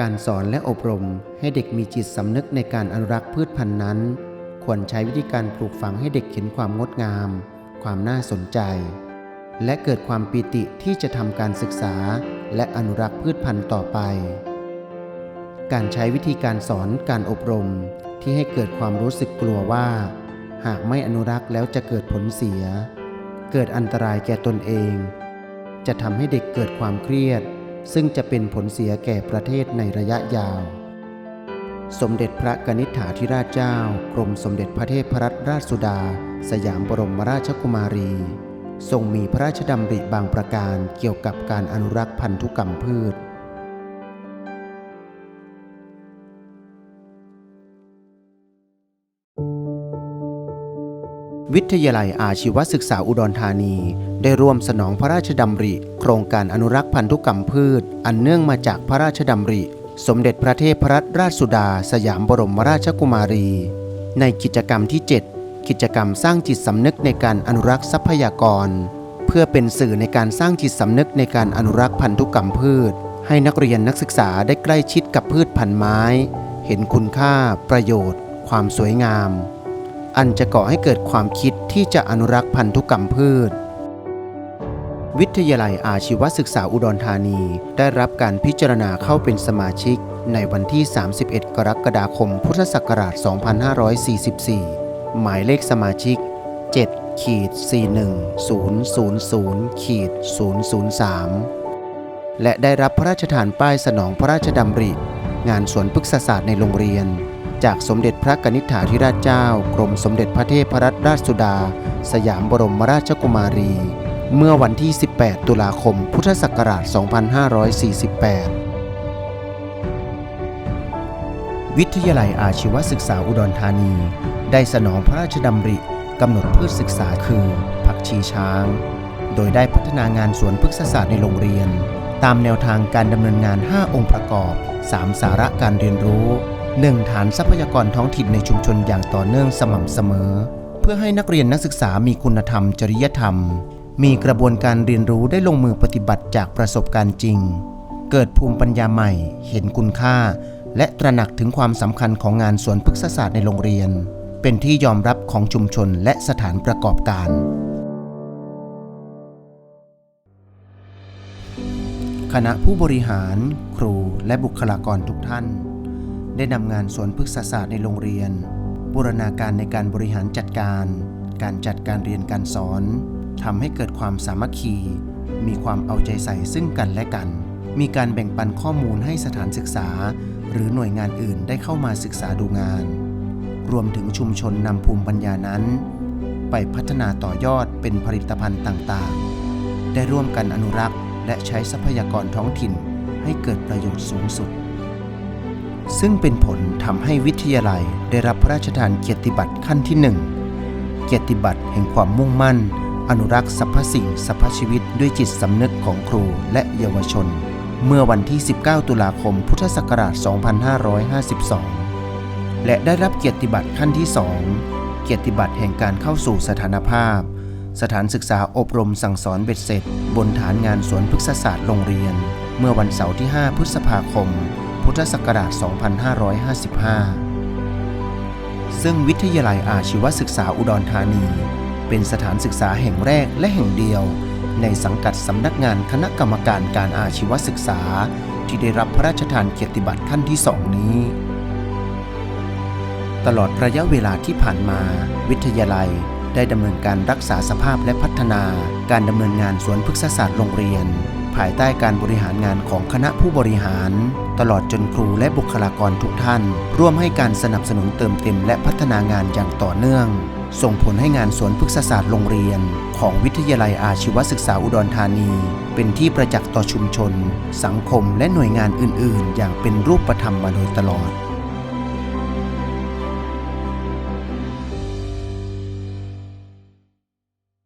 การสอนและอบรมให้เด็กมีจิตสำนึกในการอนุรักษ์พืชพันธุ์นั้น ควรใช้วิธีการปลูกฝังให้เด็กเห็นความงดงาม ความน่าสนใจ และเกิดความปีติที่จะทำการศึกษา และอนุรักษ์พืชพันธุ์ต่อไป การใช้วิธีการสอนการอบรมที่ให้เกิดความรู้สึกกลัวว่า หากไม่อนุรักษ์แล้วจะเกิดผลเสีย เกิดอันตรายแก่ตนเอง จะทำให้เด็กเกิดความเครียด ซึ่งจะเป็นผลเสียแก่ประเทศในระยะยาว สมเด็จพระกนิษฐาธิราชเจ้า กรมสมเด็จพระเทพรัตนราชสุดา สยามบรมราชกุมารี ทรงมีพระราชดำริบางประการเกี่ยวกับการอนุรักษ์พันธุกรรมพืช วิทยาลัยอาชีวศึกษาอุดรธานี ได้ร่วมสนองพระราชดำริ โครงการอนุรักษ์พันธุกรรมพืช อันเนื่องมาจากพระราชดำริ สมเด็จพระเทพรัตนราชสุดา สยามบรมราชกุมารี ในกิจกรรมที่ 7 กิจกรรมสร้างจิตสำนึกในการอนุรักษ์ทรัพยากร เพื่อเป็นสื่อในการสร้างจิตสำนึกในการอนุรักษ์พันธุกรรมพืช ให้นักเรียนนักศึกษาได้ใกล้ชิดกับพืชพันธุ์ไม้ เห็นคุณค่า ประโยชน์ ความสวยงาม อันจะก่อให้เกิดความคิดที่จะอนุรักษ์พันธุกรรมพืช วิทยาลัยอาชีวศึกษาอุดรธานี ได้รับการพิจารณาเข้าเป็นสมาชิก ในวันที่ 31 กรกฎาคม พุทธศักราช 2544 หมายเลขสมาชิก 7 ขีด 41000 ขีด 003 และได้รับพระราชทานป้ายสนองพระราชดำริ งานสวนพฤกษศาสตร์ในโรงเรียน จากสมเด็จพระกนิษฐาธิราชเจ้า กรมสมเด็จพระเทพรัตนราชสุดา สยามบรมราชกุมารี เมื่อวันที่ 18 ตุลาคม พุทธศักราช 2548 วิทยาลัยอาชีวศึกษาอุดรธานี ได้สนองพระราชดำริกำหนดพืชศึกษาคือ ผักชีช้าง โดยได้พัฒนางานสวนพฤกษศาสตร์ในโรงเรียน ตามแนวทางการดำเนินงาน 5 องค์ประกอบ 3 สาระการเรียนรู้ 1. ฐานทรัพยากรท้องถิ่นในชุมชนอย่างต่อเนื่องสม่ำเสมอ เพื่อให้นักเรียนนักศึกษามีคุณธรรม จริยธรรม มีกระบวนการเรียนรู้ได้ลงมือปฏิบัติจากประสบการณ์จริง เกิดภูมิปัญญาใหม่ เห็นคุณค่า และตระหนักถึงความสำคัญของงานสวนพฤกษศาสตร์ในโรงเรียน เป็นที่ยอมรับของชุมชนและสถานประกอบการคณะผู้บริหาร ครูและบุคลากรทุกท่าน ได้นำงานสวนพฤกษศาสตร์ในโรงเรียน บูรณาการในการบริหารจัดการ การจัดการเรียนการสอนทำให้เกิดความสามัคคี มีความเอาใจใส่ซึ่งกันและกัน มีการแบ่งปันข้อมูลให้สถานศึกษา หรือหน่วยงานอื่นได้เข้ามาศึกษาดูงาน รวมถึงชุมชนนำภูมิปัญญานั้น ไปพัฒนาต่อยอดเป็นผลิตภัณฑ์ต่างๆ ได้ร่วมกันอนุรักษ์ และใช้ทรัพยากรท้องถิ่นให้เกิดประโยชน์สูงสุด ซึ่งเป็นผลทำให้วิทยาลัยได้รับพระราชทานเกียรติบัตรขั้นที่1เกียรติบัตรแห่งความมุ่งมั่น อนุรักษ์สรรพสิ่งสรรพชีวิตด้วยจิตสำนึกของครูและเยาวชน เมื่อวันที่ 19 ตุลาคม พุทธศักราช 2552 และได้รับเกียรติบัตรขั้นที่2เกียรติบัตรแห่งการเข้าสู่สถานภาพ สถานศึกษาอบรมสั่งสอนเบ็ดเสร็จ บนฐานงานสวนพฤกษศาสตร์โรงเรียน เมื่อวันเสาร์ที่ 5 พฤษภาคม พุทธศักราช 2555 ซึ่งวิทยาลัยอาชีวศึกษาอุดรธานี เป็นสถานศึกษาแห่งแรกและแห่งเดียว ในสังกัดสำนักงานคณะกรรมการการอาชีวศึกษา ที่ได้รับพระราชทานเกียรติบัตรขั้นที่สองนี้ตลอดระยะเวลาที่ผ่านมา วิทยาลัยได้ดำเนินการรักษาสภาพและพัฒนาการดำเนินงานสวนพฤกษศาสตร์โรงเรียน ภายใต้การบริหารงานของคณะผู้บริหาร ตลอดจนครูและบุคลากรทุกท่าน ร่วมให้การสนับสนุนเติมเต็มและพัฒนางานอย่างต่อเนื่อง ส่งผลให้งานสวนพฤกษศาสตร์โรงเรียน ของวิทยาลัยอาชีวศึกษาอุดรธานี เป็นที่ประจักษ์ต่อชุมชน สังคมและหน่วยงานอื่น ๆ อย่างเป็นรูปธรรมมาโดยตลอด